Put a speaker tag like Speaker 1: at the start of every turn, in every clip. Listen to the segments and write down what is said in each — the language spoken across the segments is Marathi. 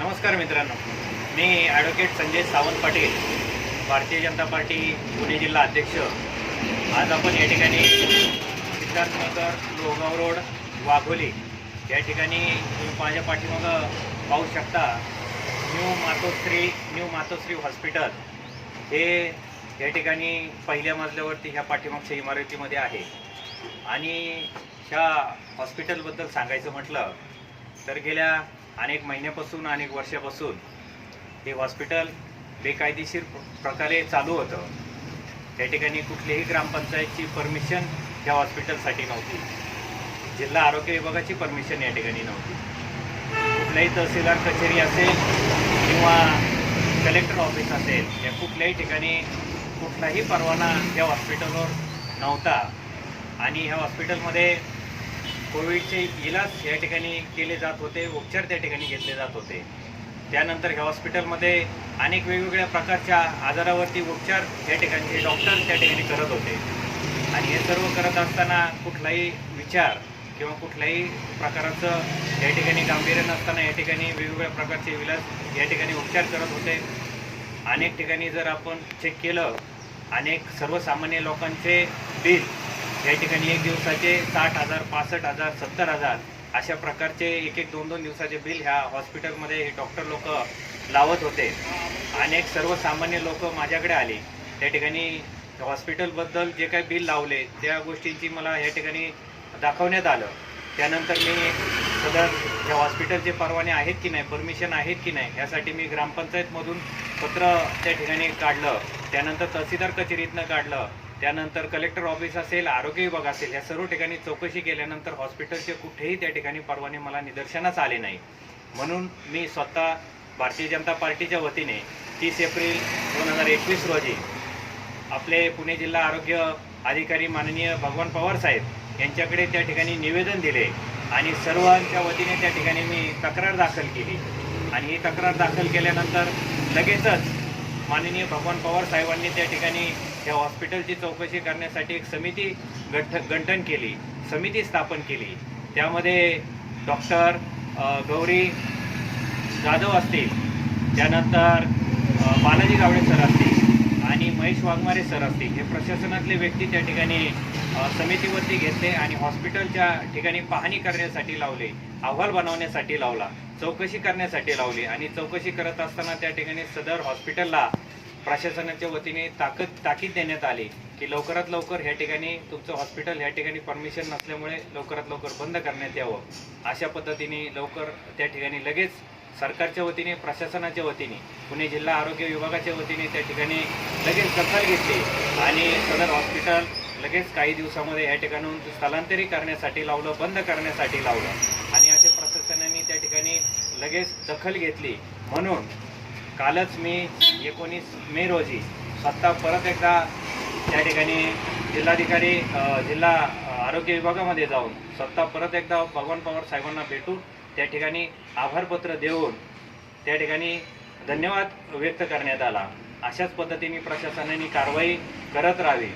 Speaker 1: नमस्कार मित्रांनो. मी ॲडव्होकेट संजय सावंत पाटील भारतीय जनता पार्टी पुणे जिल्हा अध्यक्ष. आज आपण या ठिकाणी सिद्धार्थनगर लोहगाव रोड वाघोली या ठिकाणी तुम्ही माझ्या पाठीमागं पाहू शकता. New Matoshree new Matoshree hospital हे या ठिकाणी पहिल्या मजल्यावरती ह्या पाठीमागच्या इमारतीमध्ये आहे. आणि ह्या हॉस्पिटलबद्दल सांगायचं म्हटलं तर गेल्या अनेक महिन्यापासून अनेक वर्षापासून हे हॉस्पिटल बेकायदेशीर प्रकारे चालू होतं. त्या ठिकाणी कुठलीही ग्रामपंचायतची परमिशन ह्या हॉस्पिटलसाठी नव्हती. जिल्हा आरोग्य विभागाची परमिशन या ठिकाणी नव्हती. कुठल्याही तहसीलदार कचेरी असेल किंवा कलेक्टर ऑफिस असेल या कुठल्याही ठिकाणी कुठलाही परवाना या हॉस्पिटलवर नव्हता. आणि ह्या हॉस्पिटलमध्ये कोविडचे इलाज या ठिकाणी केले जात होते उपचार त्या ठिकाणी घेतले जात होते. त्यानंतर ह्या हॉस्पिटलमध्ये अनेक वेगवेगळ्या प्रकारच्या आजारावरती उपचार या ठिकाणचे डॉक्टर त्या ठिकाणी करत होते. आणि हे सर्व करत असताना कुठलाही विचार किंवा कुठल्याही प्रकाराचं या ठिकाणी गांभीर्य नसताना या ठिकाणी वेगवेगळ्या प्रकारचे इलाज या ठिकाणी उपचार करत होते. अनेक ठिकाणी जर आपण चेक केलं अनेक सर्वसामान्य लोकांचे बिल या ठिकाणी एक दिवसाचे साठ हजार पासष्ट हजार सत्तर हजार अशा प्रकारचे एक एक दोन दोन दिवसाचे बिल ह्या हॉस्पिटलमध्ये हे डॉक्टर लोक लावत होते. अनेक सर्वसामान्य लोक माझ्याकडे आले. त्या ठिकाणी हॉस्पिटलबद्दल जे काही बिल लावले त्या गोष्टींची मला या ठिकाणी दाखवण्यात आलं. त्यानंतर मी सदर या हॉस्पिटलचे परवाने आहेत की नाही परमिशन आहेत की नाही यासाठी मी ग्रामपंचायतमधून पत्र त्या ठिकाणी काढलं. त्यानंतर तहसीलदार कचेरीतनं काढलं. त्यानंतर कलेक्टर ऑफिस असेल आरोग्य विभाग असेल या सर्व ठिकाणी चौकशी केल्यानंतर हॉस्पिटलचे कुठेही त्या ठिकाणी परवाने मला निदर्शनास आले नाही. म्हणून मी स्वतः भारतीय जनता पार्टीच्या वतीने तीस एप्रिल दोन हजार एकवीस रोजी आपले पुणे जिल्हा आरोग्य अधिकारी माननीय भगवान पवार साहेब यांच्याकडे त्या ठिकाणी निवेदन दिले आणि सर्वांच्या वतीने त्या ठिकाणी मी तक्रार दाखल केली. आणि ही तक्रार दाखल केल्यानंतर लगेचच माननीय भगवान पवार साहेबांनी त्या ठिकाणी या हॉस्पिटलची चौकशी करण्यासाठी एक समिती गठ गंठन केली समिती स्थापन केली. त्यामध्ये डॉक्टर गौरी जाधव असतील त्यानंतर बालाजी गावडे सर असतील आणि महेश वाघमारे सर असतील. हे प्रशासनातले व्यक्ती त्या ठिकाणी समितीवरती घेतले आणि हॉस्पिटलच्या ठिकाणी पाहणी करण्यासाठी लावले अहवाल बनवण्यासाठी लावला चौकशी करण्यासाठी लावली आणि चौकशी करत असताना त्या ठिकाणी सदर हॉस्पिटलला प्रशासनाच्या वतीने ताकद ताकीद देण्यात आली की लवकरात लवकर ह्या ठिकाणी तुमचं हॉस्पिटल ह्या ठिकाणी परमिशन नसल्यामुळे लवकरात लवकर बंद करण्यात यावं. अशा पद्धतीने लवकर त्या ठिकाणी लगेच सरकारच्या वतीने प्रशासनाच्या वतीने पुणे जिल्हा आरोग्य विभागाच्या वतीने त्या ठिकाणी लगेच दखल घेतली आणि सदर हॉस्पिटल लगेच काही दिवसामध्ये या ठिकाणून स्थलांतरित करण्यासाठी लावलं बंद करण्यासाठी लावलं. आणि अशा प्रशासनाने त्या ठिकाणी लगेच दखल घेतली म्हणून कालच मी एकोणीस मे रोजी स्वतः परत एकदा त्या ठिकाणी जिल्हाधिकारी जिल्हा आरोग्य विभागामध्ये जाऊन स्वतः परत एकदा भगवान पवार साहेबांना भेटून त्या ठिकाणी आभारपत्र देऊन त्या ठिकाणी धन्यवाद व्यक्त करण्यात आला. अशाच पद्धतीने प्रशासनाने कारवाई करत राहावी.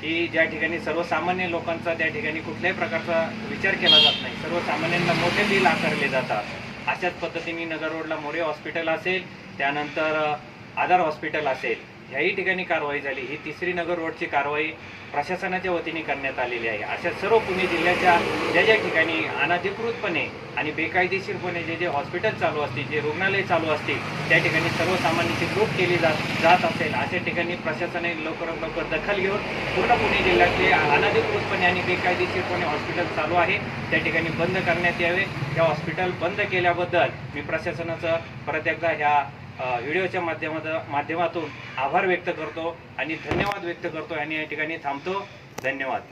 Speaker 1: की ज्या ठिकाणी सर्वसामान्य लोकांचा त्या ठिकाणी कुठल्याही प्रकारचा विचार केला जात नाही सर्वसामान्यांना मोठे बिल आकारले जातात. अशाच पद्धतीने नगर रोडला मोरे हॉस्पिटल असेल त्यानंतर आधार हॉस्पिटल असेल ह्याही ठिकाणी कारवाई झाली. ही तिसरी नगर रोडची कारवाई प्रशासनाच्या वतीने करण्यात आलेली आहे. अशा सर्व पुणे जिल्ह्याच्या ज्या ज्या ठिकाणी अनधिकृतपणे आणि बेकायदेशीरपणे जे जे हॉस्पिटल चालू असतील जे रुग्णालय चालू असतील त्या ठिकाणी सर्वसामान्यांची लूट केली जात जात असेल अशा ठिकाणी प्रशासनाने लवकरात लवकर दखल घेऊन पूर्ण पुणे जिल्ह्यातले अनधिकृतपणे आणि बेकायदेशीरपणे हॉस्पिटल चालू आहे. त्या ठिकाणी बंद करण्यात यावे. ह्या हॉस्पिटल बंद केल्याबद्दल मी प्रशासनाचं परत एकदा ह्या व्हिडिओच्या माध्यमात माध्यमातून आभार व्यक्त करतो आणि धन्यवाद व्यक्त करतो. आणि या ठिकाणी थांबतो. धन्यवाद.